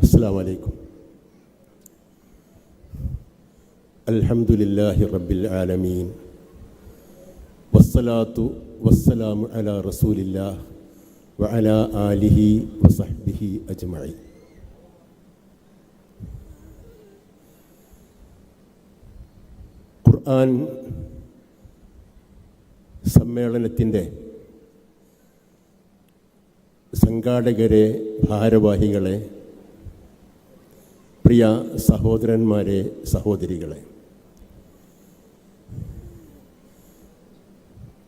അസ്സാം വലൈക്കും അൽഹംദുലില്ലാഹി റബ്ബിൽ ആലമീൻ വസ്സലാത്തു വസ്സലാമു അല റസൂലില്ലാഹി വഅല ആലിഹി വസഹ്ബിഹി അജ്മഈ ഖുർആൻ സമ്മേളനത്തിന്റെ സംഘാടകരെ ഭാരവാഹികളെ പ്രിയ സഹോദരന്മാരെ സഹോദരികളെ.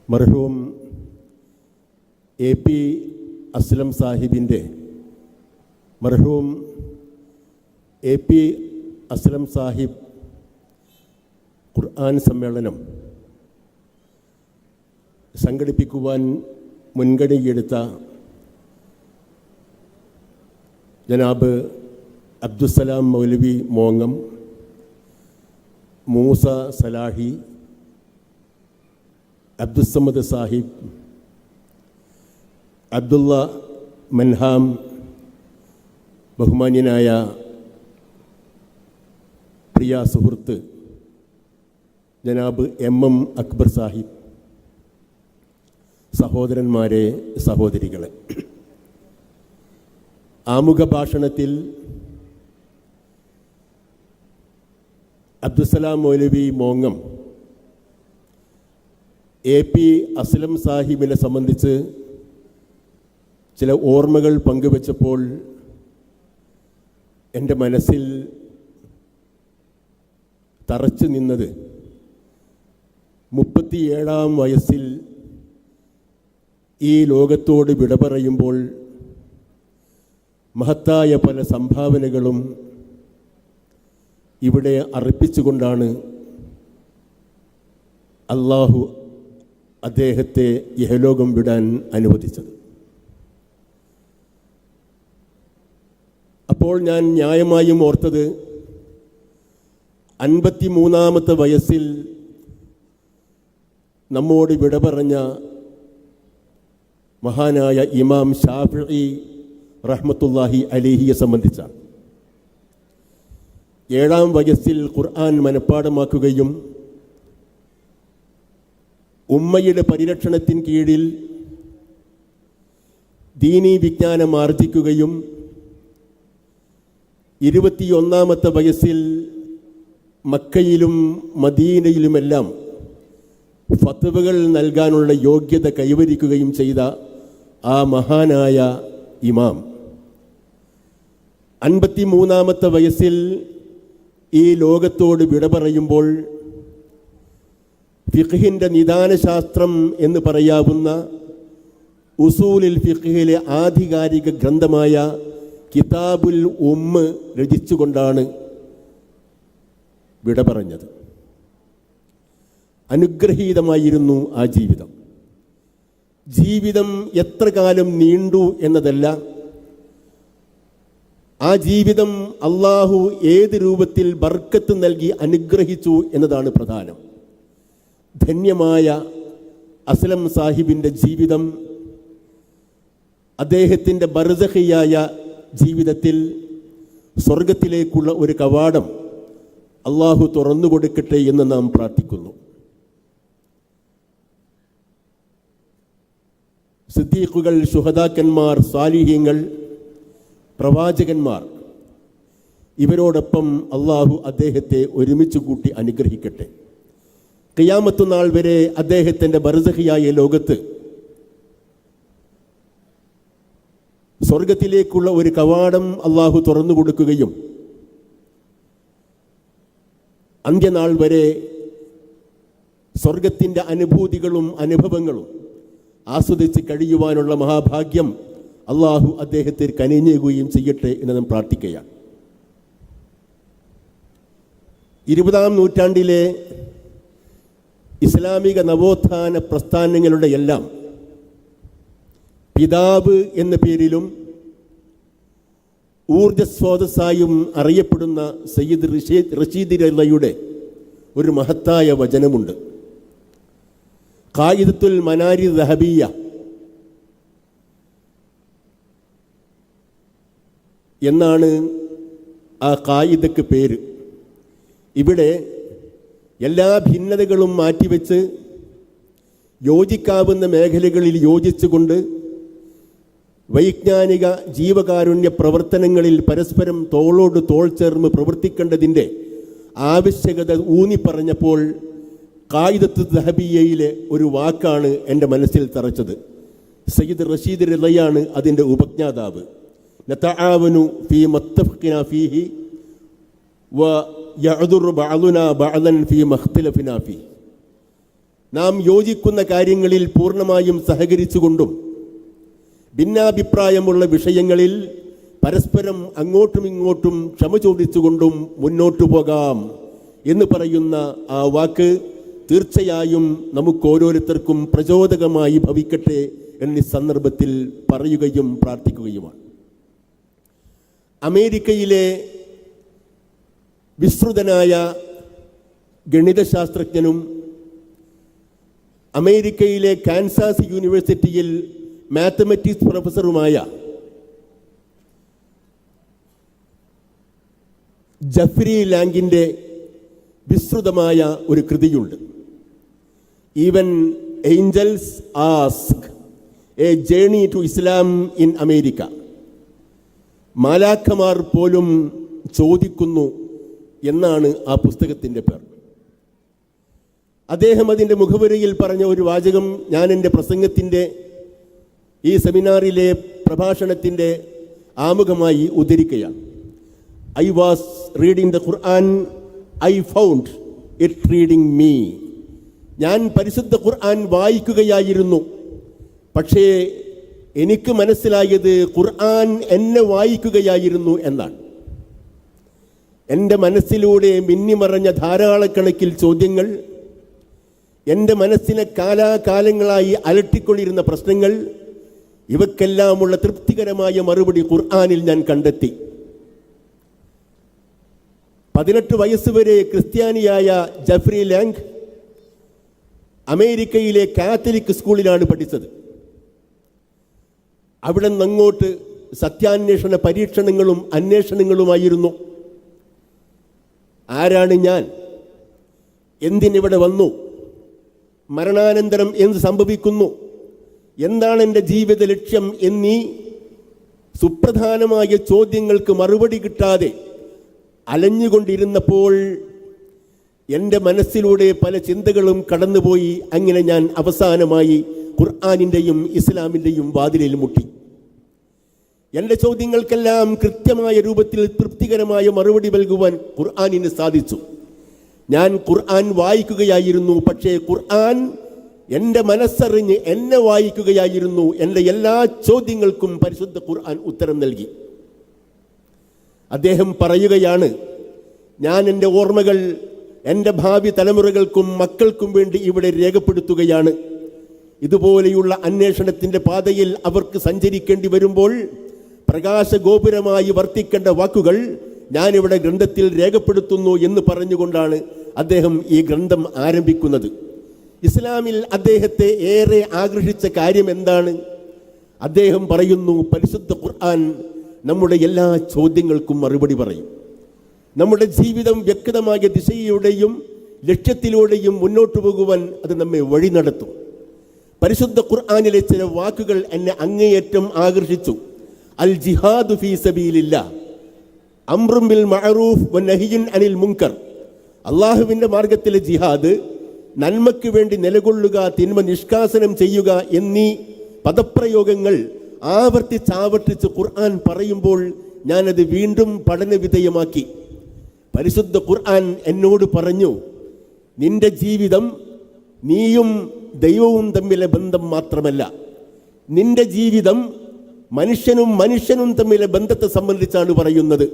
മർഹൂം എ പി അസ്ലം സാഹിബിന്റെ മർഹൂം A P Aslam Sahib Quran സമ്മേളനം സംഘടിപ്പിക്കുവാൻ മുൻഗണനയെടുത്ത ജനാബ് അബ്ദുസലാം മൗലവി മോങ്ങം മൂസ സലാഹി അബ്ദുസമ്മദ് സാഹിബ് അബ്ദുള്ള മൻഹാം ബഹുമാന്യനായ പ്രിയ സുഹൃത്ത് ജനാബ് എം എം അക്ബർ സാഹിബ് സഹോദരന്മാരെ സഹോദരികളെ. ആമുഖ ഭാഷണത്തിൽ അബ്ദുസലാം മൗലവി മോങ്ങം എ പി അസ്ലം സാഹിബിനെ സംബന്ധിച്ച് ചില ഓർമ്മകൾ പങ്കുവച്ചപ്പോൾ എന്റെ മനസ്സിൽ തറച്ചു നിന്നത് മുപ്പത്തിയേഴാം വയസ്സിൽ ഈ ലോകത്തോട് വിട പറയുമ്പോൾ മഹത്തായ പല സംഭാവനകളും ഇവിടെ അർപ്പിച്ചുകൊണ്ടാണ് അള്ളാഹു അദ്ദേഹത്തെ യഹലോകം വിടാൻ അനുവദിച്ചത്. അപ്പോൾ ഞാൻ ന്യായമായും ഓർത്തത് അൻപത്തി മൂന്നാമത്തെ വയസ്സിൽ നമ്മോട് വിട പറഞ്ഞ മഹാനായ ഇമാം ഷാഫി റഹ്മത്തുല്ലാഹി അലിഹിയെ സംബന്ധിച്ചാണ്. ഏഴാം വയസ്സിൽ ഖുർആൻ മനഃപ്പാടമാക്കുകയും ഉമ്മയുടെ പരിരക്ഷണത്തിന് കീഴിൽ ദീനീ വിജ്ഞാനം ആർജിക്കുകയും ഇരുപത്തിയൊന്നാമത്തെ വയസ്സിൽ മക്കയിലും മദീനയിലുമെല്ലാം ഫത്തുവകൾ നൽകാനുള്ള യോഗ്യത കൈവരിക്കുകയും ചെയ്ത ആ മഹാനായ ഇമാം. അൻപത്തി മൂന്നാമത്തെ വയസ്സിൽ ഈ ലോകത്തോട് വിട പറയുമ്പോൾ ഫിഖിന്റെ നിദാനശാസ്ത്രം എന്ന് പറയാവുന്ന ഉസൂലിൽ ഫിഖിലെ ആധികാരിക ഗ്രന്ഥമായ കിതാബുൽ ഉമ്മ് രചിച്ചുകൊണ്ടാണ് വിട പറഞ്ഞത്. അനുഗ്രഹീതമായിരുന്നു ആ ജീവിതം. ജീവിതം എത്ര കാലം നീണ്ടു എന്നതല്ല ആ ജീവിതം അള്ളാഹു ഏത് രൂപത്തിൽ ബർക്കത്ത് നൽകി അനുഗ്രഹിച്ചു എന്നതാണ് പ്രധാനം. ധന്യമായ അസ്ലം സാഹിബിന്റെ ജീവിതം അദ്ദേഹത്തിന്റെ ബർസഹിയായ ജീവിതത്തിൽ സ്വർഗത്തിലേക്കുള്ള ഒരു കവാടം അള്ളാഹു തുറന്നു കൊടുക്കട്ടെ എന്ന് നാം പ്രാർത്ഥിക്കുന്നു. സിദ്ദീഖുകൾ ശുഹദാക്കന്മാർ സാലിഹ്യങ്ങൾ പ്രവാചകന്മാർ ഇവരോടൊപ്പം അള്ളാഹു അദ്ദേഹത്തെ ഒരുമിച്ച് കൂട്ടി അനുഗ്രഹിക്കട്ടെ. കിയാമത്തു നാൾ വരെ അദ്ദേഹത്തിന്റെ ബർസഹിയായ ലോകത്ത് സ്വർഗത്തിലേക്കുള്ള ഒരു കവാടം അള്ളാഹു തുറന്നു കൊടുക്കുകയും അന്ത്യനാൾ വരെ സ്വർഗത്തിന്റെ അനുഭൂതികളും അനുഭവങ്ങളും ആസ്വദിച്ച് കഴിയുവാനുള്ള മഹാഭാഗ്യം അള്ളാഹു അദ്ദേഹത്തെ കനിഞ്ഞേകുകയും ചെയ്യട്ടെ എന്ന് നാം പ്രാർത്ഥിക്കുകയാണ് ഇരുപതാം നൂറ്റാണ്ടിലെ ഇസ്ലാമിക നവോത്ഥാന പ്രസ്ഥാനങ്ങളുടെ എല്ലാം പിതാവ് എന്ന പേരിലും ഊർജസ്രോതസ്സായും അറിയപ്പെടുന്ന സയ്യിദ് റഷീദ് റഷീദ് റല്ലയുടെ ഒരു മഹത്തായ വചനമുണ്ട്. കായിദത്തുൽ മനാരി ദഹബിയ എന്നാണ് ആ കായികക്ക് പേര്. ഇവിടെ എല്ലാ ഭിന്നതകളും മാറ്റിവെച്ച് യോജിക്കാവുന്ന മേഖലകളിൽ യോജിച്ചുകൊണ്ട് വൈജ്ഞാനിക ജീവകാരുണ്യ പ്രവർത്തനങ്ങളിൽ പരസ്പരം തോളോട് തോൾ ചേർന്ന് പ്രവർത്തിക്കേണ്ടതിന്റെ ആവശ്യകത ഊന്നിപ്പറഞ്ഞപ്പോൾ കായിദത്ത് ദഹബിയയിലെ ഒരു വാക്കാണ് എന്റെ മനസ്സിൽ തറച്ചത്. സയ്യിദ് റഷീദ് റിലയാണ് അതിന്റെ ഉപജ്ഞാതാവ്. നതആവനു ഫീ മത്തഫഖിന ഫീഹി വ യഅദുർ ബഅദുന ബഅദൻ ഫീ മഖ്തലഫിന ഫീ നാം യോജിക്കുന്ന കാര്യങ്ങളിൽ പൂർണമായും സഹകരിച്ചുകൊണ്ടും ഭിന്നാഭിപ്രായമുള്ള വിഷയങ്ങളിൽ പരസ്പരം അങ്ങോട്ടും ഇങ്ങോട്ടും ക്ഷമ ചോദിച്ചുകൊണ്ടും മുന്നോട്ടു പോകാം എന്ന് പറയുന്ന ആ വാക്ക് തീർച്ചയായും നമുക്ക് ഓരോരുത്തർക്കും പ്രചോദകമായി ഭവിക്കട്ടെ എന്നീ സന്ദർഭത്തിൽ പറയുകയും പ്രാർത്ഥിക്കുകയുമാണ്. അമേരിക്കയിലെ വിസ്തൃതനായ ഗണിതശാസ്ത്രജ്ഞനും അമേരിക്കയിലെ കാൻസാസ് യൂണിവേഴ്സിറ്റിയിൽ മാത്തമാറ്റിക്സ് പ്രൊഫസറുമായ ജഫ്രി ലാങ്കിന്റെ വിസ്തൃതമായ ഒരു കൃതിയുണ്ട്. Even angels ask a journey to Islam in America. മാലാഖമാർ പോലും ചോദിക്കുന്നു എന്നാണ് ആ പുസ്തകത്തിന്റെ പേർ. അദ്ദേഹം അതിന്റെ മുഖവുരയിൽ പറഞ്ഞ ഒരു വാചകം ഞാൻ എന്റെ പ്രസംഗത്തിന്റെ ഈ സെമിനാറിലെ പ്രഭാഷണത്തിന്റെ ആമുഖമായി ഉദ്ധരിക്കുകയാണ്. I was reading the Quran I found it reading me ഞാൻ പരിശുദ്ധ ഖുർആൻ വായിക്കുകയായിരുന്നു. പക്ഷേ എനിക്ക് മനസ്സിലായത് ഖുർആൻ എന്നെ വായിക്കുകയായിരുന്നു എന്നാണ്. എന്റെ മനസ്സിലൂടെ മിന്നിമറഞ്ഞ ധാരാളക്കണക്കിൽ ചോദ്യങ്ങൾ എന്റെ മനസ്സിനെ കാലാകാലങ്ങളായി അലട്ടിക്കൊണ്ടിരുന്ന പ്രശ്നങ്ങൾ ഇവക്കെല്ലാമുള്ള തൃപ്തികരമായ മറുപടി ഖുർആാനിൽ ഞാൻ കണ്ടെത്തി. പതിനെട്ട് വയസ്സ് വരെ ക്രിസ്ത്യാനിയായ ജഫ്രി ലാങ് അമേരിക്കയിലെ കാത്തലിക് സ്കൂളിലാണ് പഠിച്ചത്. അവിടെ നിന്നങ്ങോട്ട് സത്യാന്വേഷണ പരീക്ഷണങ്ങളും അന്വേഷണങ്ങളുമായിരുന്നു. ആരാണ് ഞാൻ? എന്തിനിവിടെ വന്നു? മരണാനന്തരം എന്ത് സംഭവിക്കുന്നു? എന്താണ് എന്റെ ജീവിത ലക്ഷ്യം എന്നീ സുപ്രധാനമായ ചോദ്യങ്ങൾക്ക് മറുപടി കിട്ടാതെ അലഞ്ഞുകൊണ്ടിരുന്നപ്പോൾ എന്റെ മനസ്സിലൂടെ പല ചിന്തകളും കടന്നുപോയി അങ്ങനെ ഞാൻ അവസാനമായി ഖുർആാനിന്റെയും ഇസ്ലാമിന്റെയും വാതിലിൽ മുട്ടി. എന്റെ ചോദ്യങ്ങൾക്കെല്ലാം കൃത്യമായ രൂപത്തിൽ തൃപ്തികരമായ മറുപടി നൽകുവാൻ ഖുർആാനിന് സാധിച്ചു. ഞാൻ ഖുർആൻ വായിക്കുകയായിരുന്നു പക്ഷേ ഖുർആൻ എന്റെ മനസ്സറിഞ്ഞ് എന്നെ വായിക്കുകയായിരുന്നു എന്റെ എല്ലാ ചോദ്യങ്ങൾക്കും പരിശുദ്ധ ഖുർആൻ ഉത്തരം നൽകി. അദ്ദേഹം പറയുകയാണ് ഞാൻ എന്റെ ഓർമ്മകൾ എന്റെ ഭാവി തലമുറകൾക്കും മക്കൾക്കും വേണ്ടി ഇവിടെ രേഖപ്പെടുത്തുകയാണ്. ഇതുപോലെയുള്ള അന്വേഷണത്തിന്റെ പാതയിൽ അവർക്ക് സഞ്ചരിക്കേണ്ടി വരുമ്പോൾ പ്രകാശഗോപുരമായി വർത്തിക്കേണ്ട വാക്കുകൾ ഞാനിവിടെ ഗ്രന്ഥത്തിൽ രേഖപ്പെടുത്തുന്നു എന്ന് പറഞ്ഞുകൊണ്ടാണ് അദ്ദേഹം ഈ ഗ്രന്ഥം ആരംഭിക്കുന്നത്. ഇസ്ലാമിൽ അദ്ദേഹത്തെ ഏറെ ആകർഷിച്ച കാര്യം എന്താണ്? അദ്ദേഹം പറയുന്നു പരിശുദ്ധ ഖുർആൻ നമ്മുടെ എല്ലാ ചോദ്യങ്ങൾക്കും മറുപടി പറയും. നമ്മുടെ ജീവിതം വ്യക്തമായ ദിശയിലൂടെയും ലക്ഷ്യത്തിലൂടെയും മുന്നോട്ട് പോകുവാൻ അത് നമ്മെ വഴി നടത്തും. പരിശുദ്ധ ഖുർആാനിലെ ചില വാക്കുകൾ എന്നെ അങ്ങേയറ്റം ആകർഷിച്ചു. അൽ ജിഹാദു ഫീ സബീലില്ല. അമ്രും ബിൽ മഅറൂഫ് വ നഹിയുൻ അനിൽ മുങ്കർ അള്ളാഹുവിന്റെ മാർഗത്തിലെ ജിഹാദ് നന്മയ്ക്ക് വേണ്ടി നിലകൊള്ളുക തിന്മ നിഷ്കാസനം ചെയ്യുക എന്നീ പദപ്രയോഗങ്ങൾ ആവർത്തിച്ചാവർത്തിച്ച് ഖുർആൻ പറയുമ്പോൾ ഞാനത് വീണ്ടും പഠനവിധേയമാക്കി. പരിശുദ്ധ ഖുർആൻ എന്നോട് പറഞ്ഞു നിന്റെ ജീവിതം നീയും ദൈവവും തമ്മിലെ ബന്ധം മാത്രമല്ല. നിന്റെ ജീവിതം മനുഷ്യനും മനുഷ്യനും തമ്മിലെ ബന്ധത്തെ സംബന്ധിച്ചാണ് പറയുന്നത്.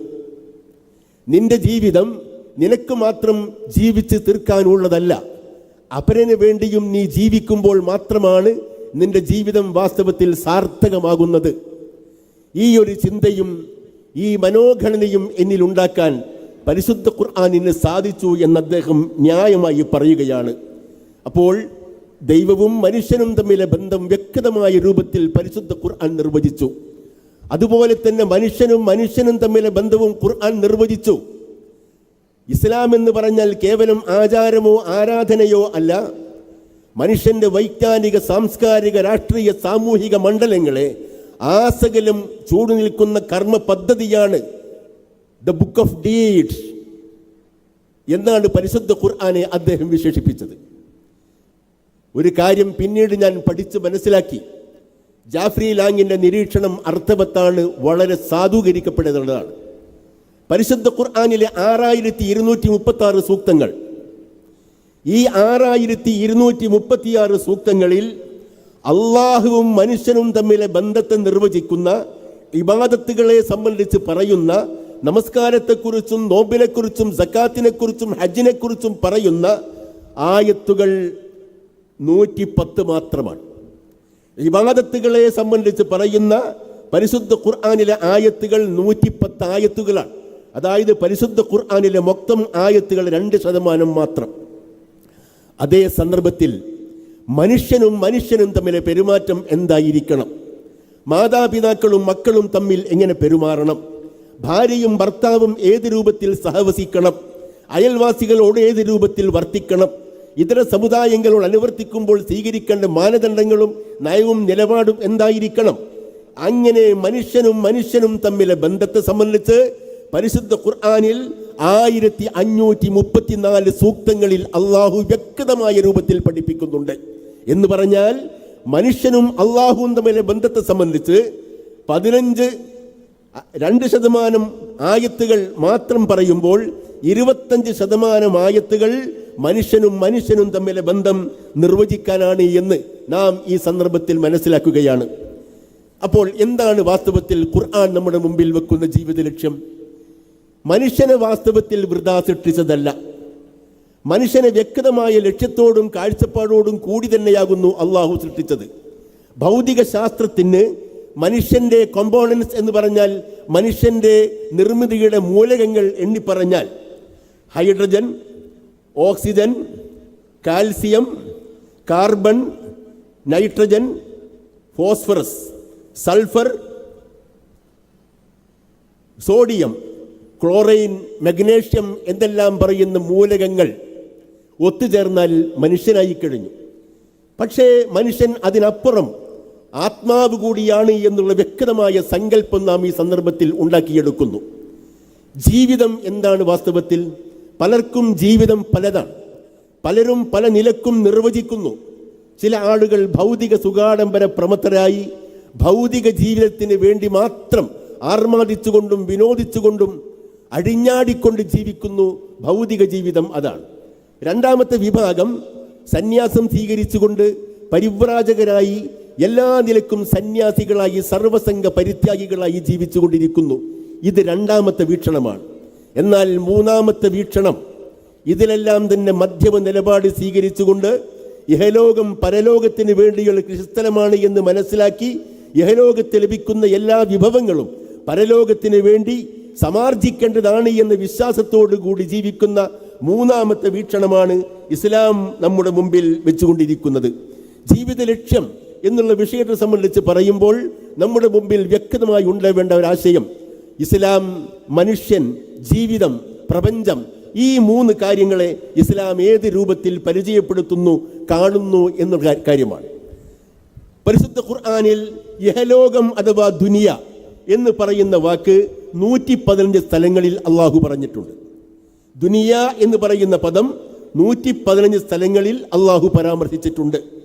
നിന്റെ ജീവിതം നിനക്ക് മാത്രം ജീവിച്ച് തീർക്കാനുള്ളതല്ല. അപരന് വേണ്ടിയും നീ ജീവിക്കുമ്പോൾ മാത്രമാണ് നിന്റെ ജീവിതം വാസ്തവത്തിൽ സാർത്ഥകമാകുന്നത്. ഈ ഒരു ചിന്തയും ഈ മനോഘടനയും എന്നിലുണ്ടാക്കാൻ പരിശുദ്ധ ഖുർആാനിന് സാധിച്ചു എന്ന് അദ്ദേഹം ന്യായമായി പറയുകയാണ്. അപ്പോൾ ദൈവവും മനുഷ്യനും തമ്മിലെ ബന്ധം വ്യക്തമായ രൂപത്തിൽ പരിശുദ്ധ ഖുർആൻ നിർവചിച്ചു. അതുപോലെ തന്നെ മനുഷ്യനും മനുഷ്യനും തമ്മിലെ ബന്ധവും ഖുർആൻ നിർവചിച്ചു. ഇസ്ലാം എന്ന് പറഞ്ഞാൽ കേവലം ആചാരമോ ആരാധനയോ അല്ല. മനുഷ്യന്റെ വൈജ്ഞാനിക സാംസ്കാരിക രാഷ്ട്രീയ സാമൂഹിക മണ്ഡലങ്ങളെ ആസകലം ചൂടു നിൽക്കുന്ന കർമ്മ പദ്ധതിയാണ്. ദ ബുക്ക് ഓഫ് ഡീഡ്സ് എന്നാണ് പരിശുദ്ധ ഖുർആാനെ അദ്ദേഹം വിശേഷിപ്പിച്ചത്. ഒരു കാര്യം പിന്നീട് ഞാൻ പഠിച്ച് മനസ്സിലാക്കി. ജാഫ്രി ലാങ്ങിന്റെ നിരീക്ഷണം അർത്ഥവത്താണ് വളരെ സാധൂകരിക്കപ്പെടുന്നതാണ് പരിശുദ്ധ ഖുർആാനിലെ ആറായിരത്തി ഇരുന്നൂറ്റി മുപ്പത്തി ആറ് സൂക്തങ്ങൾ. ഈ ആറായിരത്തി ഇരുന്നൂറ്റി മുപ്പത്തിയാറ് സൂക്തങ്ങളിൽ അള്ളാഹുവും മനുഷ്യനും തമ്മിലെ ബന്ധത്തെ നിർവചിക്കുന്ന ഇബാദത്തുകളെ സംബന്ധിച്ച് പറയുന്ന നമസ്കാരത്തെക്കുറിച്ചും നോമ്പിനെക്കുറിച്ചും സക്കാത്തിനെക്കുറിച്ചും ഹജ്ജിനെക്കുറിച്ചും പറയുന്ന ആയത്തുകൾ നൂറ്റി പത്ത് മാത്രമാണ്. ഇബാദത്തുകളെ സംബന്ധിച്ച് പറയുന്ന പരിശുദ്ധ ഖുർആാനിലെ ആയത്തുകൾ നൂറ്റിപ്പത്ത് ആയത്തുകളാണ്. അതായത് പരിശുദ്ധ ഖുർആാനിലെ മൊത്തം ആയത്തുകൾ രണ്ട് ശതമാനം മാത്രം. അതേ സന്ദർഭത്തിൽ മനുഷ്യനും മനുഷ്യനും തമ്മിലെ പെരുമാറ്റം എന്തായിരിക്കണം? മാതാപിതാക്കളും മക്കളും തമ്മിൽ എങ്ങനെ പെരുമാറണം? ഭാര്യയും ഭർത്താവും ഏത് രൂപത്തിൽ സഹവസിക്കണം? അയൽവാസികളോട് ഏത് രൂപത്തിൽ വർത്തിക്കണം? ഇതര സമുദായങ്ങളോട് അനുവർത്തിക്കുമ്പോൾ സ്വീകരിക്കേണ്ട മാനദണ്ഡങ്ങളും നയവും നിലപാടും എന്തായിരിക്കണം? അങ്ങനെ മനുഷ്യനും മനുഷ്യനും തമ്മിലെ ബന്ധത്തെ സംബന്ധിച്ച് പരിശുദ്ധ ഖുർആാനിൽ ആയിരത്തി അഞ്ഞൂറ്റി മുപ്പത്തിനാല് സൂക്തങ്ങളിൽ അള്ളാഹു വ്യക്തമായ രൂപത്തിൽ പഠിപ്പിക്കുന്നുണ്ട്. എന്ന് പറഞ്ഞാൽ മനുഷ്യനും അള്ളാഹുവും തമ്മിലെ ബന്ധത്തെ സംബന്ധിച്ച് പതിനഞ്ച് രണ്ട് ശതമാനം ആയത്തുകൾ മാത്രം പറയുമ്പോൾ ഇരുപത്തഞ്ച് ശതമാനം ആയത്തുകൾ മനുഷ്യനും മനുഷ്യനും തമ്മിലെ ബന്ധം നിർവചിക്കാനാണ് എന്ന് നാം ഈ സന്ദർഭത്തിൽ മനസ്സിലാക്കുകയാണ്. അപ്പോൾ എന്താണ് വാസ്തവത്തിൽ ഖുർആൻ നമ്മുടെ മുമ്പിൽ വെക്കുന്ന ജീവിത ലക്ഷ്യം? മനുഷ്യനെ വാസ്തവത്തിൽ വൃതാ സൃഷ്ടിച്ചതല്ല മനുഷ്യനെ വ്യക്തമായ ലക്ഷ്യത്തോടും കാഴ്ചപ്പാടോടും കൂടി തന്നെയാകുന്നു അള്ളാഹു സൃഷ്ടിച്ചത്. ഭൗതിക ശാസ്ത്രത്തിന് മനുഷ്യന്റെ കോമ്പോണൻസ് എന്ന് പറഞ്ഞാൽ മനുഷ്യന്റെ നിർമ്മിതിയുടെ മൂലകങ്ങൾ എണ്ണി പറഞ്ഞാൽ hydrogen oxygen calcium carbon nitrogen phosphorus sulphur sodium chlorine magnesium എന്തെല്ലാം പറയുന്ന മൂലകങ്ങൾ ഒത്തുചേർന്നാൽ മനുഷ്യനായി കഴിഞ്ഞു. പക്ഷേ മനുഷ്യൻ അതിനപ്പുറം ആത്മാവ് കൂടിയാണ് എന്നുള്ള വ്യക്തമായ സങ്കല്പം നാം ഈ സന്ദർഭത്തിൽ ഉണ്ടാക്കിയെടുക്കുന്നു. ജീവിതം എന്താണ് വാസ്തവത്തിൽ? പലർക്കും ജീവിതം പലതാണ്. പലരും പല നിലക്കും നിർവചിക്കുന്നു. ചില ആളുകൾ ഭൗതിക സുഖാഡംബര പ്രമത്തരായി ഭൗതിക ജീവിതത്തിന് വേണ്ടി മാത്രം ആർമാദിച്ചുകൊണ്ടും വിനോദിച്ചുകൊണ്ടും അഴിഞ്ഞാടിക്കൊണ്ട് ജീവിക്കുന്നു ഭൗതിക ജീവിതം അതാണ്. രണ്ടാമത്തെ വിഭാഗം സന്യാസം സ്വീകരിച്ചുകൊണ്ട് പരിവ്രാജകരായി എല്ലാ നിലക്കും സന്യാസികളായി സർവസംഘ പരിത്യാഗികളായി ജീവിച്ചുകൊണ്ടിരിക്കുന്നു. ഇത് രണ്ടാമത്തെ വീക്ഷണമാണ്. എന്നാൽ മൂന്നാമത്തെ വീക്ഷണം ഇതിലെല്ലാം തന്നെ മധ്യമ നിലപാട് സ്വീകരിച്ചുകൊണ്ട് ഇഹലോകം പരലോകത്തിന് വേണ്ടിയുള്ള കൃഷിസ്ഥലമാണ് എന്ന് മനസ്സിലാക്കി ഇഹലോകത്ത് ലഭിക്കുന്ന എല്ലാ വിഭവങ്ങളും പരലോകത്തിന് വേണ്ടി സമാർജിക്കേണ്ടതാണ് എന്ന വിശ്വാസത്തോടു കൂടി ജീവിക്കുന്ന മൂന്നാമത്തെ വീക്ഷണമാണ് ഇസ്ലാം നമ്മുടെ മുമ്പിൽ വെച്ചുകൊണ്ടിരിക്കുന്നത്. ജീവിത ലക്ഷ്യം എന്നുള്ള വിഷയത്തെ സംബന്ധിച്ച് പറയുമ്പോൾ നമ്മുടെ മുമ്പിൽ വ്യക്തമായി ഉണ്ടാവേണ്ട ആശയം. ഇസ്ലാം മനുഷ്യൻ ജീവിതം പ്രപഞ്ചം ഈ മൂന്ന് കാര്യങ്ങളെ ഇസ്ലാം ഏത് രൂപത്തിൽ പരിചയപ്പെടുത്തുന്നു കാണുന്നു എന്ന കാര്യമാണ്. പരിശുദ്ധ ഖുർആാനിൽ യഹലോകം അഥവാ ദുനിയ എന്ന് പറയുന്ന വാക്ക് നൂറ്റി പതിനഞ്ച് സ്ഥലങ്ങളിൽ അള്ളാഹു പറഞ്ഞിട്ടുണ്ട്. ദുനിയ എന്ന് പറയുന്ന പദം നൂറ്റി പതിനഞ്ച് സ്ഥലങ്ങളിൽ അള്ളാഹു പരാമർശിച്ചിട്ടുണ്ട്.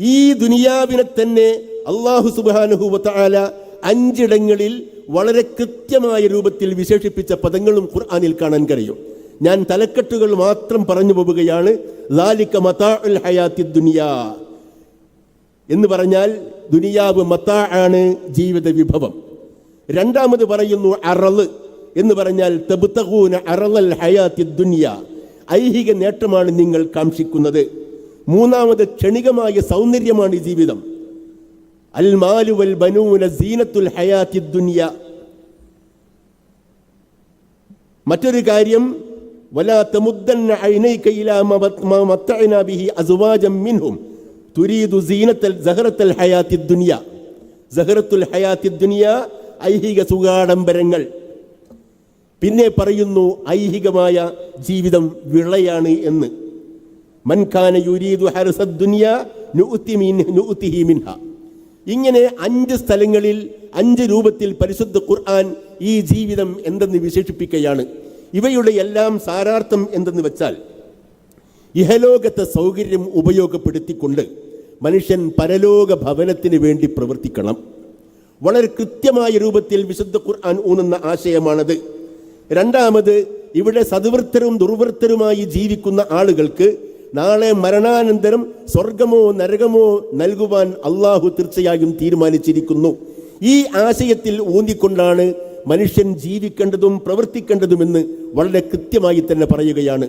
ഈ ദുനിയാവിനെ തന്നെ അള്ളാഹു സുബാനുഹൂബത്താല അഞ്ചിടങ്ങളിൽ വളരെ കൃത്യമായ രൂപത്തിൽ വിശേഷിപ്പിച്ച പദങ്ങളും ഖുർആാനിൽ കാണാൻ കഴിയും. ഞാൻ തലക്കെട്ടുകൾ മാത്രം പറഞ്ഞു പോവുകയാണ്. ലാലിക്ക മതാഉൽ ഹയാത്തി ദുനിയാ. എന്ന് പറഞ്ഞാൽ ദുനിയാവ് മത്താ ആണ് ജീവിത വിഭവം. രണ്ടാമത് പറയുന്നു അറൾ എന്ന് പറഞ്ഞാൽ തെബുത്തകൂന അറളൽ ഹയാത്തി ദുനിയ. ഐഹിക നേട്ടമാണ് നിങ്ങൾ കാക്ഷിക്കുന്നത്. മൂന്നാമത് ക്ഷണികമായ സൗന്ദര്യമാണ് ഈ ജീവിതം. അൽ മാലു വൽ ബനൂന സീനത്തുൽ ഹയാത്തി ദുനിയ. മറ്റൊരു കാര്യം വലാ തമുദ്ദന്ന ബിഹി അസ്വാജം തുരീദു ഐഹിക സുഖാഡംബരങ്ങൾ. പിന്നെ പറയുന്നു ഐഹികമായ ജീവിതം വിളയാണ് എന്ന്. യുരീദു ഇങ്ങനെ അഞ്ച് സ്ഥലങ്ങളിൽ അഞ്ച് രൂപത്തിൽ പരിശുദ്ധ ഖുർആൻ ഈ ജീവിതം എന്തെന്ന് വിശേഷിപ്പിക്കുകയാണ്. ഇവയുടെ എല്ലാം സാരാർത്ഥം എന്തെന്ന് വെച്ചാൽ ഇഹലോകത്തെ സൗകര്യം ഉപയോഗപ്പെടുത്തിക്കൊണ്ട് മനുഷ്യൻ പരലോക ഭവനത്തിന് വേണ്ടി പ്രവർത്തിക്കണം. വളരെ കൃത്യമായ രൂപത്തിൽ വിശുദ്ധ ഖുർആൻ ഊന്നുന്ന ആശയമാണത്. രണ്ടാമത് ഇവിടെ സദ്വൃത്തരും ദുർവൃത്തരുമായി ജീവിക്കുന്ന ആളുകൾക്ക് നാളെ മരണാനന്തരം സ്വർഗമോ നരകമോ നൽകുവാൻ അള്ളാഹു തീർച്ചയായും തീരുമാനിച്ചിരിക്കുന്നു. ഈ ആശയത്തിൽ ഊന്നിക്കൊണ്ടാണ് മനുഷ്യൻ ജീവിക്കേണ്ടതും പ്രവർത്തിക്കേണ്ടതുമെന്ന് വളരെ കൃത്യമായി തന്നെ പറയുകയാണ്.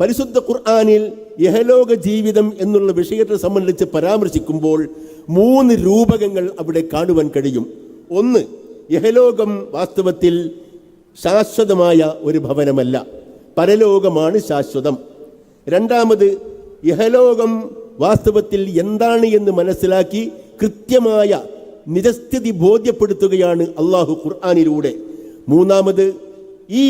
പരിശുദ്ധ ഖുർആാനിൽ യഹലോക ജീവിതം എന്നുള്ള വിഷയത്തെ സംബന്ധിച്ച് പരാമർശിക്കുമ്പോൾ മൂന്ന് രൂപകങ്ങൾ അവിടെ കാണുവാൻ കഴിയും. ഒന്ന് യഹലോകം വാസ്തവത്തിൽ ശാശ്വതമായ ഒരു ഭവനമല്ല. പരലോകമാണ് ശാശ്വതം. രണ്ടാമത് ഇഹലോകം വാസ്തവത്തിൽ എന്താണ് എന്ന് മനസ്സിലാക്കി കൃത്യമായ നിജസ്ഥിതി ബോധ്യപ്പെടുത്തുകയാണ് അള്ളാഹു ഖുർആാനിലൂടെ. മൂന്നാമത് ഈ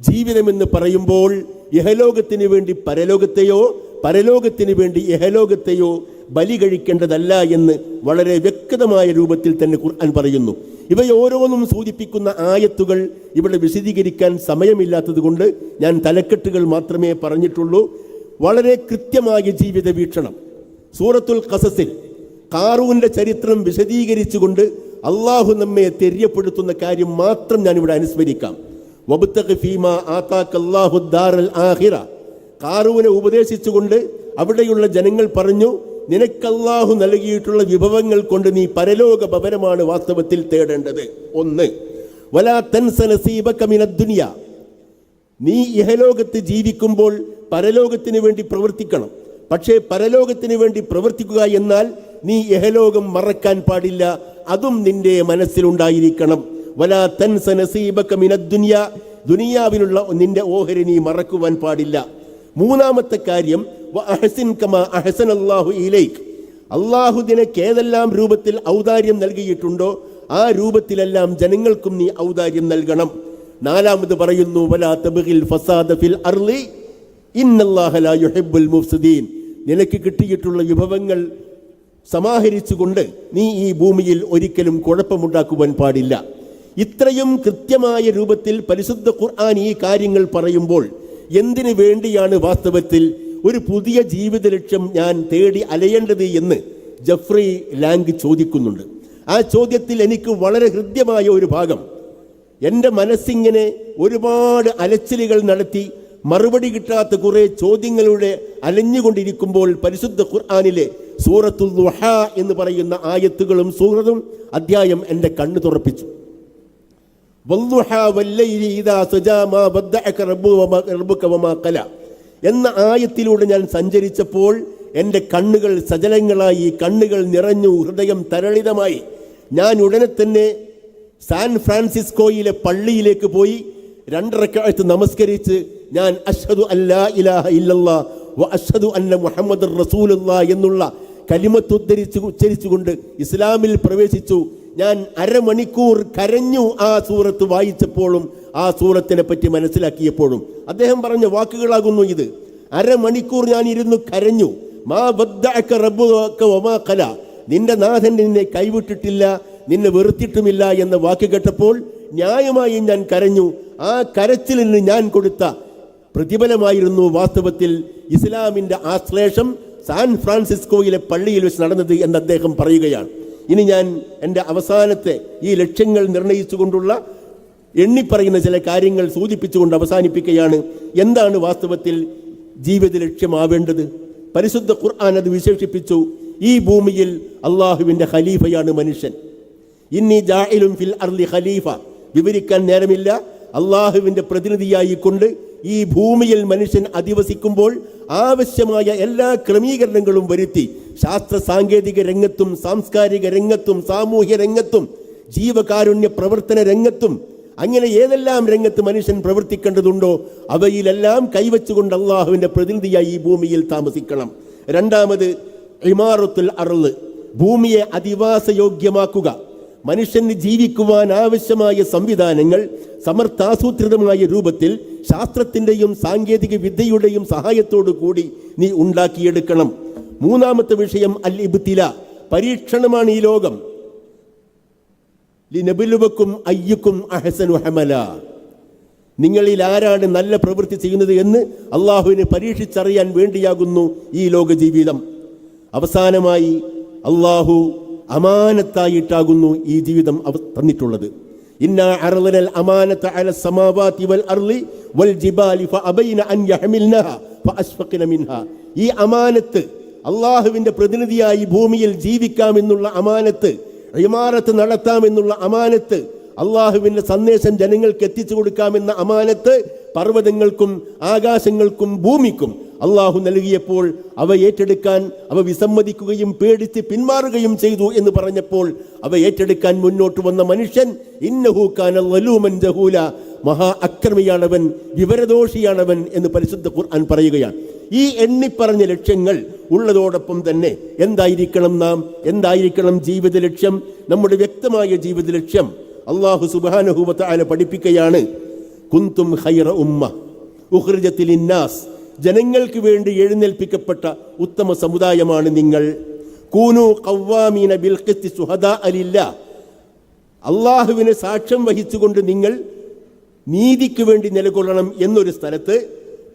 ജീവിതമെന്ന് പറയുമ്പോൾ യഹലോകത്തിന് വേണ്ടി പരലോകത്തെയോ പരലോകത്തിന് വേണ്ടി യഹലോകത്തെയോ ബലി കഴിക്കേണ്ടതല്ല എന്ന് വളരെ വ്യക്തമായ രൂപത്തിൽ തന്നെ ഖുർആൻ പറയുന്നു. ഇവയോരോന്നും സൂചിപ്പിക്കുന്ന ആയത്തുകൾ ഇവിടെ വിശദീകരിക്കാൻ സമയമില്ലാത്തത് കൊണ്ട് ഞാൻ തലക്കെട്ടുകൾ മാത്രമേ പറഞ്ഞിട്ടുള്ളൂ. വളരെ കൃത്യമായ ജീവിത വീക്ഷണം. സൂറത്തുൽ കസസിൽ കാറൂന്റെ ചരിത്രം വിശദീകരിച്ചുകൊണ്ട് അള്ളാഹു നമ്മെ തെര്യപ്പെടുത്തുന്ന കാര്യം മാത്രം ഞാൻ ഇവിടെ അനുസ്മരിക്കാം ആഹിറ കാറൂനെ ഉപദേശിച്ചുകൊണ്ട് അവിടെയുള്ള ജനങ്ങൾ പറഞ്ഞു നിനക്കല്ലാഹു നൽകിയിട്ടുള്ള വിഭവങ്ങൾ കൊണ്ട് നീ പരലോക ഭവനമാണ് വാസ്തവത്തിൽ തേടേണ്ടത്. ഒന്ന് വലാ തൻസ നസീബക മിനദ് ദുനിയ. നീ ഇഹലോകത്ത് ജീവിക്കുമ്പോൾ പരലോകത്തിന് വേണ്ടി പ്രവർത്തിക്കണം. പക്ഷേ പരലോകത്തിന് വേണ്ടി പ്രവർത്തിക്കുക എന്നാൽ നീ ഇഹലോകം മറക്കാൻ പാടില്ല. അതും നിന്റെ മനസ്സിലുണ്ടായിരിക്കണം. വലാ തൻസ നസീബക മിനദ് ദുനിയ. ദുനിയാവിലുള്ള നിന്റെ ഓഹരി നീ മറക്കുവാൻ പാടില്ല. മൂന്നാമത്തെ കാര്യം അഹ്സനല്ലാഹു അള്ളാഹു നിനക്ക് ഏതെല്ലാം രൂപത്തിൽ ഔദാര്യം നൽകിയിട്ടുണ്ടോ ആ രൂപത്തിലെല്ലാം ജനങ്ങൾക്കും നീ ഔദാര്യം നൽകണം. നാലാമത് പറയുന്നു നിനക്ക് കിട്ടിയിട്ടുള്ള വിഭവങ്ങൾ സമാഹരിച്ചുകൊണ്ട് നീ ഈ ഭൂമിയിൽ ഒരിക്കലും കുഴപ്പമുണ്ടാക്കുവാൻ പാടില്ല. ഇത്രയും കൃത്യമായ രൂപത്തിൽ പരിശുദ്ധ ഖുർആൻ ഈ കാര്യങ്ങൾ പറയുമ്പോൾ എന്തിനു വേണ്ടിയാണ് വാസ്തവത്തിൽ ഒരു പുതിയ ജീവിത ലക്ഷ്യം ഞാൻ തേടി അലയേണ്ടത് എന്ന് ജഫ്രി ലാംഗ് ചോദിക്കുന്നുണ്ട്. ആ ചോദ്യത്തിൽ എനിക്ക് വളരെ ഹൃദ്യമായ ഒരു ഭാഗം. എന്റെ മനസ്സിങ്ങനെ ഒരുപാട് അലച്ചിലുകൾ നടത്തി മറുപടി കിട്ടാത്ത കുറെ ചോദ്യങ്ങളുടെ അലഞ്ഞുകൊണ്ടിരിക്കുമ്പോൾ പരിശുദ്ധ ഖുർആാനിലെ സൂറത്തുൽ എന്ന് പറയുന്ന ആയത്തുകളും സൂറത്തും അധ്യായം എന്റെ കണ്ണു തുറപ്പിച്ചു. വല്ലുഹ വല്ലൈലി ഇദാ സജാ മാ റബ്ബുക വമാ ഖല എന്ന ആയത്തിലൂടെ ഞാൻ സഞ്ചരിച്ചപ്പോൾ എന്റെ കണ്ണുകൾ സജലങ്ങളായി കണ്ണുകൾ നിറഞ്ഞു ഹൃദയം തരളിതമായി. ഞാൻ ഉടനെ തന്നെ സാൻ ഫ്രാൻസിസ്കോയിലെ പള്ളിയിലേക്ക് പോയി രണ്ടരക്കാലത്ത് നമസ്കരിച്ച് ഞാൻ അഷദു അല്ലാ ഇലാഹ ഇല്ലല്ലാ വ അഷ്ഹദു അന്ന മുഹമ്മദ് റസൂലുള്ള എന്നുള്ള കലിമത്ത് ഉദ്ധരിച്ച് ഉച്ചരിച്ചുകൊണ്ട് ഇസ്ലാമിൽ പ്രവേശിച്ചു. ഞാൻ അരമണിക്കൂർ കരഞ്ഞു ആ സൂറത്ത് വായിച്ചപ്പോഴും ആ സൂറത്തിനെ പറ്റി മനസ്സിലാക്കിയപ്പോഴും. അദ്ദേഹം പറഞ്ഞ വാക്കുകളാകുന്നു ഇത്. അരമണിക്കൂർ ഞാൻ ഇരുന്നു കരഞ്ഞു. മാ ഖല. നിന്റെ നാഥൻ നിന്നെ കൈവിട്ടിട്ടില്ല നിന്നെ വെറുത്തിട്ടുമില്ല എന്ന വാക്ക് കേട്ടപ്പോൾ ന്യായമായും ഞാൻ കരഞ്ഞു. ആ കരച്ചിലിന് ഞാൻ കൊടുത്ത പ്രതിഫലമായിരുന്നു വാസ്തവത്തിൽ ഇസ്ലാമിന്റെ ആശ്ലേഷം സാൻ ഫ്രാൻസിസ്കോയിലെ പള്ളിയിൽ വെച്ച് നടന്നത് എന്ന് അദ്ദേഹം പറയുകയാണ്. ഇനി ഞാൻ എന്റെ അവസാനത്തെ ഈ ലക്ഷ്യങ്ങൾ നിർണയിച്ചുകൊണ്ടുള്ള എണ്ണിപ്പറയുന്ന ചില കാര്യങ്ങൾ സൂചിപ്പിച്ചുകൊണ്ട് അവസാനിപ്പിക്കുകയാണ്. എന്താണ് വാസ്തവത്തിൽ ജീവിത ലക്ഷ്യമാവേണ്ടത്? പരിശുദ്ധ ഖുർആൻ അത് വിശേഷിപ്പിച്ചു. ഈ ഭൂമിയിൽ അള്ളാഹുവിന്റെ ഖലീഫയാണ് മനുഷ്യൻ. ഇന്നി ജാഹിലും ഫിൽ അർലി ഖലീഫ. വിവരിക്കാൻ നേരമില്ല. അള്ളാഹുവിന്റെ പ്രതിനിധിയായിക്കൊണ്ട് ഈ ഭൂമിയിൽ മനുഷ്യൻ അധിവസിക്കുമ്പോൾ ആവശ്യമായ എല്ലാ ക്രമീകരണങ്ങളും വരുത്തി ശാസ്ത്ര സാങ്കേതിക രംഗത്തും സാംസ്കാരിക രംഗത്തും സാമൂഹ്യ രംഗത്തും ജീവകാരുണ്യ പ്രവർത്തന രംഗത്തും അങ്ങനെ ഏതെല്ലാം രംഗത്ത് മനുഷ്യൻ പ്രവർത്തിക്കേണ്ടതുണ്ടോ അവയിലെല്ലാം കൈവച്ചുകൊണ്ട് അള്ളാഹുവിന്റെ പ്രതിനിധിയായി ഈ ഭൂമിയിൽ താമസിക്കണം. രണ്ടാമത് ഇമാറത്തുൽ അറുൾ ഭൂമിയെ അധിവാസയോഗ്യമാക്കുക. മനുഷ്യന് ജീവിക്കുവാൻ ആവശ്യമായ സംവിധാനങ്ങൾ സമർത്ഥാസൂത്രിതമായ രൂപത്തിൽ ശാസ്ത്രത്തിന്റെയും സാങ്കേതിക വിദ്യയുടെയും സഹായത്തോടു കൂടി നീ ഉണ്ടാക്കിയെടുക്കണം. മൂന്നാമത്തെ വിഷയം അൽ ഇബ്തില പരീക്ഷണമാണ് ഈ ലോകം. ലിനബിലുവക്കും അയ്യക്കും അഹസനു ഹമല. നിങ്ങളിൽ ആരാണ് നല്ല പ്രവൃത്തി ചെയ്യുന്നത് എന്ന് അള്ളാഹുവിനെ പരീക്ഷിച്ചറിയാൻ വേണ്ടിയാകുന്നു ഈ ലോക ജീവിതം അവസാനമായി അള്ളാഹു അമാനത്തായിട്ടാകുന്നു ഈ ജീവിതം തന്നിട്ടുള്ളത്. ഇന്ന അറലനൽ അമാനത്ത അല സമാവാതി വൽ അർളി വൽ ജിബാലി ഫഅബൈന അൻ യഹ്മിൽനഹ ഫഅശ്ഫഖന മിൻഹ. ഈ അമാനത്ത് അള്ളാഹുവിന്റെ പ്രതിനിധിയായി ഭൂമിയിൽ ജീവിക്കാമെന്നുള്ള അമാനത്ത് ഇമാറത്ത് നടത്താമെന്നുള്ള അമാനത്ത് അള്ളാഹുവിന്റെ സന്ദേശം ജനങ്ങൾക്ക് എത്തിച്ചു കൊടുക്കാമെന്ന അമാനത്ത് പർവതങ്ങൾക്കും ആകാശങ്ങൾക്കും ഭൂമിക്കും അള്ളാഹു നൽകിയപ്പോൾ അവ ഏറ്റെടുക്കാൻ അവ വിസമ്മതിക്കുകയും പേടിച്ച് പിന്മാറുകയും ചെയ്തു എന്ന് പറഞ്ഞപ്പോൾ അവ ഏറ്റെടുക്കാൻ മുന്നോട്ട് വന്ന മനുഷ്യൻ ഇന്നഹൂക്കാനൂമൻ ജഹൂല. മഹാ അക്രമിയാണവൻ വിവരദോഷിയാണവൻ എന്ന് പരിശുദ്ധ ഖുർആൻ പറയുകയാണ്. ഈ എണ്ണിപ്പറഞ്ഞ ലക്ഷ്യങ്ങൾ ഉള്ളതോടൊപ്പം തന്നെ എന്തായിരിക്കണം നാം? എന്തായിരിക്കണം ജീവിത ലക്ഷ്യം നമ്മുടെ വ്യക്തമായ ജീവിത ലക്ഷ്യം അള്ളാഹു സുബാനഹൂബത്ത് ആല പഠിപ്പിക്കുകയാണ് കുന്തും ഹൈറ ഉമ്മ. ഉഹ്റിജത്തിൽ ഇന്നാസ് ജനങ്ങൾക്ക് വേണ്ടി എഴുന്നേൽപ്പിക്കപ്പെട്ട ഉത്തമ സമുദായമാണ് നിങ്ങൾ. കൂനു കവ്വാമീന ബിൽഖത്തി സുഹദ അലില്ല. അള്ളാഹുവിനെ സാക്ഷ്യം വഹിച്ചുകൊണ്ട് നിങ്ങൾ നീതിക്ക് വേണ്ടി നിലകൊള്ളണം എന്നൊരു സ്ഥലത്ത്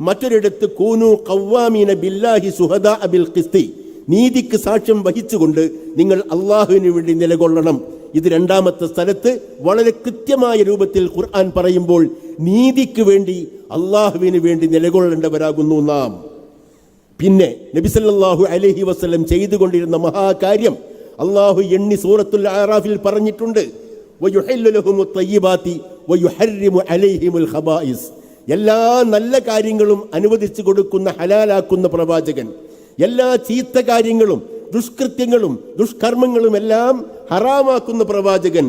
മറ്റൊരിടത്ത് കൂനു കവ്വാമീന ബില്ലാഹി സുഹദ അബിൽ ഖിസ്തി നീതിക്ക് സാക്ഷ്യം വഹിച്ചുകൊണ്ട് നിങ്ങൾ അള്ളാഹുവിന് വേണ്ടി നിലകൊള്ളണം. ഇത് രണ്ടാമത്തെ സ്ഥലത്ത് വളരെ കൃത്യമായ രൂപത്തിൽ ഖുർആൻ പറയുമ്പോൾ നീതിക്ക് വേണ്ടി അള്ളാഹുവിന് വേണ്ടി നിലകൊള്ളേണ്ടവരാകുന്നു നാം. പിന്നെ നബിസല്ലാഹു അലഹി വസ്ലം ചെയ്തുകൊണ്ടിരുന്ന മഹാകാര്യം അള്ളാഹു എണ്ണി സൂറത്തുൽ ആറാഫിൽ പറഞ്ഞിട്ടുണ്ട്. എല്ലാ നല്ല കാര്യങ്ങളും അനുവദിച്ചു കൊടുക്കുന്ന ഹലാലാക്കുന്ന പ്രവാചകൻ. എല്ലാ ചീത്ത കാര്യങ്ങളും ദുഷ്കൃത്യങ്ങളും ദുഷ്കർമ്മങ്ങളും എല്ലാം ഹറാമാക്കുന്ന പ്രവാചകൻ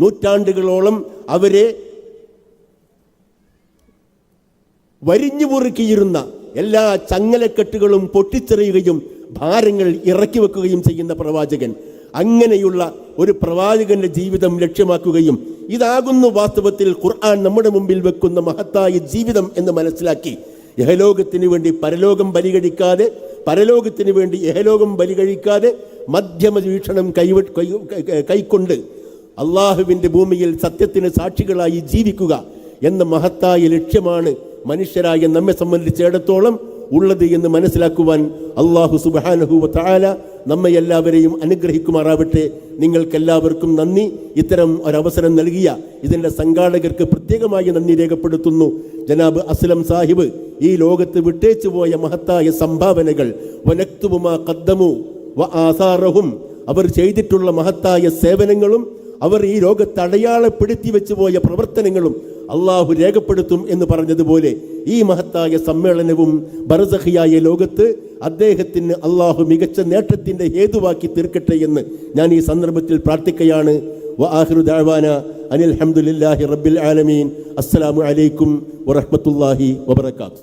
നൂറ്റാണ്ടുകളോളം അവരെ വരിഞ്ഞു പൊറുക്കിയിരുന്ന എല്ലാ ചങ്ങലക്കെട്ടുകളും പൊട്ടിച്ചെറിയുകയും ഭാരങ്ങൾ ഇറക്കി വെക്കുകയും ചെയ്യുന്ന പ്രവാചകൻ. അങ്ങനെയുള്ള ഒരു പ്രവാചകന്റെ ജീവിതം ലക്ഷ്യമാക്കുകയും ഇതാകുന്നു വാസ്തവത്തിൽ ഖുർആൻ നമ്മുടെ മുമ്പിൽ വെക്കുന്ന മഹത്തായ ജീവിതം എന്ന് മനസ്സിലാക്കി. യഹലോകത്തിന് വേണ്ടി പരലോകം ബലികഴിക്കാതെ പരലോകത്തിന് വേണ്ടി യഹലോകം ബലികഴിക്കാതെ മധ്യമ വീക്ഷണം കൈവ കൈക്കൊണ്ട് അള്ളാഹുവിന്റെ ഭൂമിയിൽ സത്യത്തിന് സാക്ഷികളായി ജീവിക്കുക എന്ന മഹത്തായ ലക്ഷ്യമാണ് മനുഷ്യരായ നമ്മെ സംബന്ധിച്ചിടത്തോളം ഉള്ളത് എന്ന് മനസ്സിലാക്കുവാൻ അള്ളാഹു സുബാനഹുവ താല നമ്മെ എല്ലാവരെയും അനുഗ്രഹിക്കുമാറാവട്ടെ. നിങ്ങൾക്കെല്ലാവർക്കും നന്ദി. ഇത്തരം ഒരവസരം നൽകിയ ഇതിന്റെ സംഘാടകർക്ക് പ്രത്യേകമായി നന്ദി രേഖപ്പെടുത്തുന്നു. ജനാബ് അസ്ലം സാഹിബ് ഈ ലോകത്ത് വിട്ടേച്ചു പോയ മഹത്തായ സംഭാവനകൾ. വനക്തുമാ കദ്ദമു വ ആസാറഹും. അവർ ചെയ്തിട്ടുള്ള മഹത്തായ സേവനങ്ങളും അവർ ഈ രോഗത്തെ അടയാളപ്പെടുത്തി വെച്ചു പോയ പ്രവർത്തനങ്ങളും അള്ളാഹു രേഖപ്പെടുത്തും എന്ന് പറഞ്ഞതുപോലെ ഈ മഹത്തായ സമ്മേളനവും ബർസഹിയായ ലോകത്ത് അദ്ദേഹത്തിന് അള്ളാഹു മികച്ച നേട്ടത്തിന്റെ ഹേതുവാക്കി തീർക്കട്ടെ എന്ന് ഞാൻ ഈ സന്ദർഭത്തിൽ പ്രാർത്ഥിക്കുകയാണ്. വആഖിറു ദഅവാന അനിൽ ഹംദുലില്ലാഹി റബ്ബിൽ ആലമീൻ. അസ്സലാമു അലൈക്കും വറഹ്മത്തുള്ളാഹി വബറകാതുഹു.